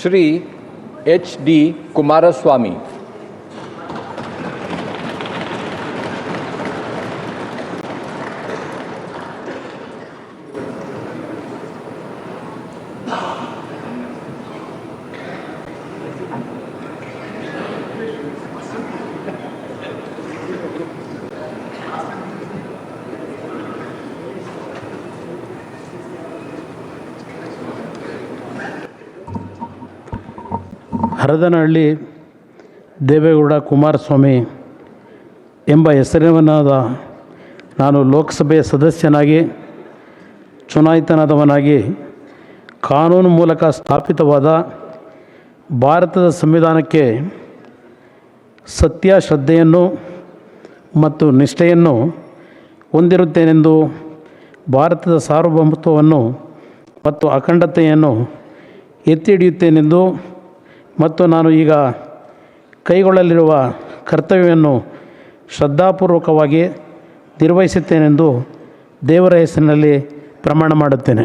Sri H.D. Kumaraswamy. Haradanahalli Deve Gowda Kumaraswamy ಎಂಬ ಹೆಸರಿನವನಾದ ನಾನು ಲೋಕಸಭೆಯ ಸದಸ್ಯನಾಗಿ, ಚುನಾಯಿತನಾದವನಾಗಿ, ಕಾನೂನು ಮೂಲಕ ಸ್ಥಾಪಿತವಾದ ಭಾರತದ ಸಂವಿಧಾನಕ್ಕೆ ಸತ್ಯ, ಶ್ರದ್ಧೆಯನ್ನು ಮತ್ತು ನಿಷ್ಠೆಯನ್ನು ಹೊಂದಿರುತ್ತೇನೆಂದು, ಭಾರತದ ಸಾರ್ವಭೌಮತ್ವವನ್ನು ಮತ್ತು ಅಖಂಡತೆಯನ್ನು ಎತ್ತಿ ಹಿಡಿಯುತ್ತೇನೆಂದು ಮತ್ತು ನಾನು ಈಗ ಕೈಗೊಳ್ಳಲಿರುವ ಕರ್ತವ್ಯವನ್ನು ಶ್ರದ್ಧಾಪೂರ್ವಕವಾಗಿ ನಿರ್ವಹಿಸುತ್ತೇನೆಂದು ದೇವರ ಹೆಸರಿನಲ್ಲಿ ಪ್ರಮಾಣ ಮಾಡುತ್ತೇನೆ.